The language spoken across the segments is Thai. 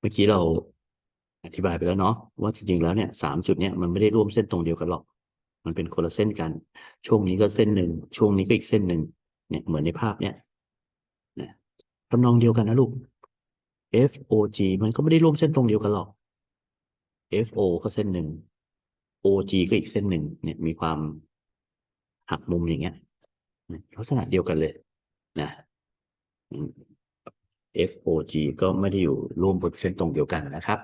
เมื่อกี้เราอธิบายไปแล้วเนาะว่าจริงๆแล้วเนี่ยสามจุดเนี่ยมันไม่ได้ร่วมเส้นตรงเดียวกันหรอก มันเป็นคนละเส้นกัน ช่วงนี้ก็เส้นหนึ่งช่วงนี้ก็อีกเส้นหนึ่งเนี่ยเหมือนในภาพเนี่ยนะทำนองเดียวกันนะลูก F O G มันก็ไม่ได้ร่วมเส้นตรงเดียวกันหรอก F O ก็เส้นหนึ่ง O G ก็อีกเส้นหนึ่งเนี่ยมีความหักมุมอย่างเงี้ยลักษณะเดียวกันเลยนะ F O G ก็ไม่ได้อยู่ร่วมบนเส้นตรงเดียวกันนะครับ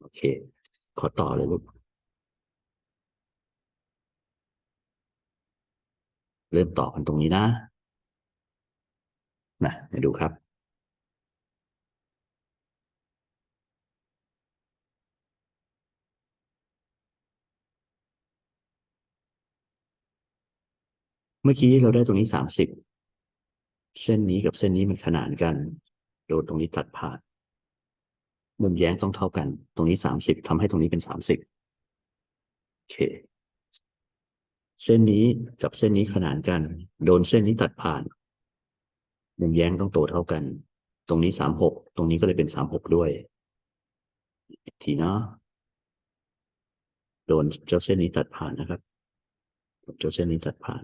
โอเค ขอต่อเลยลูกเริ่มต่อกันตรงนี้นะนะเดี๋ยวดูครับ เมื่อกี้เราได้ตรงนี้สามสิบ เส้นนี้กับเส้นนี้มันขนานกัน โดนตรงนี้ตัดผ่าน มุมแย้งต้องเท่ากัน ตรงนี้สามสิบทำให้ตรงนี้เป็นสามสิบโอเค เส้นนี้กับเส้นนี้ขนานกัน โดนเส้นนี้ตัดผ่าน มุมแย้งต้องโตเท่ากัน ตรงนี้สามหก ตรงนี้ก็เลยเป็นสามหกด้วย ทีเนาะโดนเจ้าเส้นนี้ตัดผ่านนะครับ เจ้าเส้นนี้ตัดผ่าน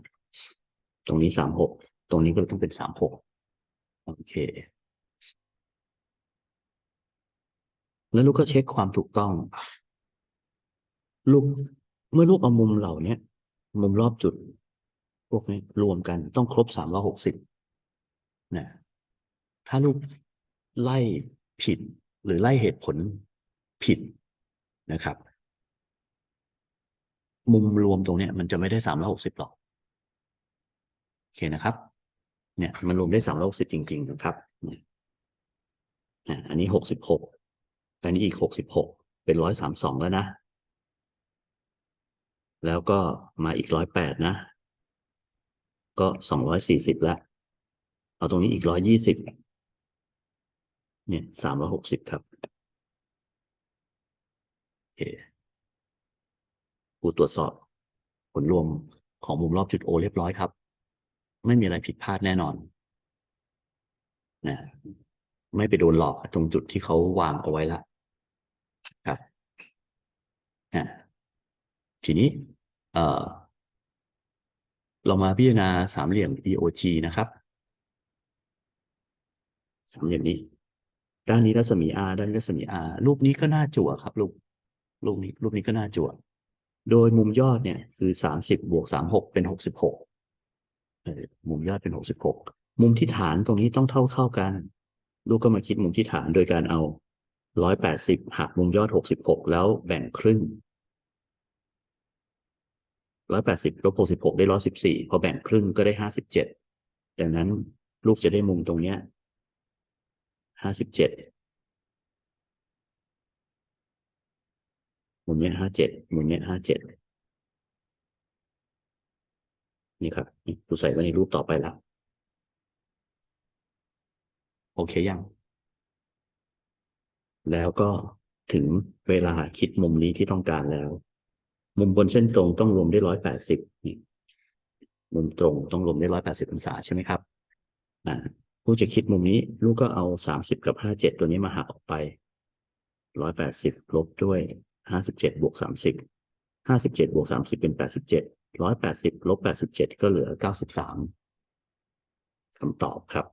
ตรงนี้สามหก ตรงนี้ก็ต้องเป็นสามหกโอเค แล้วลูกก็เช็คความถูกต้อง ลูกเมื่อลูกเอามุมเหล่านี้มุมรอบจุด พวกนี้รวมกันต้องครบสามร้อหกสิบนะถ้าลูกไล่ผิดหรือไล่เหตุผลผิดนะครับ มุมรวมตรงนี้มันจะไม่ได้สามร้อหกสิบหรอก โอเคนะครับ เนี่ยมันรวมได้สามร้อหกสิบจริง ๆ นะครับเนี่ยอะอันนี้หกสิบหกอันนี้อีกหกสิบหกเป็นร้อยสามสองแล้วนะ แล้วก็มาอีกร้อยแปดนะ ก็สองร้อยสี่สิบแล้ว เอาตรงนี้อีกร้อยยี่สิบเนี่ยสามร้อยหกสิบครับโอเคผู้ตรวจสอบผลรวมของมุมรอบจุดโอเรียบร้อยครับ ไม่มีอะไรผิดพลาดแน่นอนนะไม่ไปโดนหลอกตรงจุดที่เขาวางเอาไว้ละครับอ่ทีนี้ เออเรามาพิจารณาสามเหลี่ยม EOG นะครับ สามเหลี่ยมนี้ ด้านนี้รัศมี R ด้านนี้รัศมี R รูปนี้ก็น่าจั่วครับ รูปรูปนี้รูปนี้ก็น่าจั่ว โดยมุมยอดเนี่ย คือสามสิบบวกสามหกเป็นหกสิบหก มุมยอดเป็นหกสิบหกมุมที่ฐานตรงนี้ต้องเท่าเท่ากัน ลูกก็มาคิดมุมที่ฐานโดยการเอาร้อยแปดสิบหักมุมยอดหกสิบหกแล้วแบ่งครึ่งร้อยแปดสิบลบหกสิบหกได้ร้อยสิบสี่พอแบ่งครึ่งก็ได้ห้าสิบเจ็ดดังนั้นลูกจะได้มุมตรงเนี้ยห้าสิบเจ็ดมุมเนี้ยห้าเจ็ดมุมเนี้ยห้าเจ็ด นี่ครับดูใส่ไว้ในรูปต่อไปแล้ว โอเคยัง แล้วก็ถึงเวลาคิดมุมนี้ที่ต้องการแล้ว มุมบนเส้นตรงต้องรวมได้ร้อยแปดสิบมุมตรงต้องรวมได้ร้อยแปดสิบองศาใช่ไหมครับอ่าผู้จะคิดมุมนี้ ลูกก็เอาสามสิบกับห้าเจ็ดตัวนี้มาหักออกไปร้อยแปดสิบลบด้วยห้าสิบเจ็ดบวกสามสิบห้าสิบเจ็ดบวกสามสิบเป็นแปดสิบเจ็ด ร้อยแปดสิบลบแปดสิบเจ็ดก็เหลือเก้าสิบสามคำตอบครับ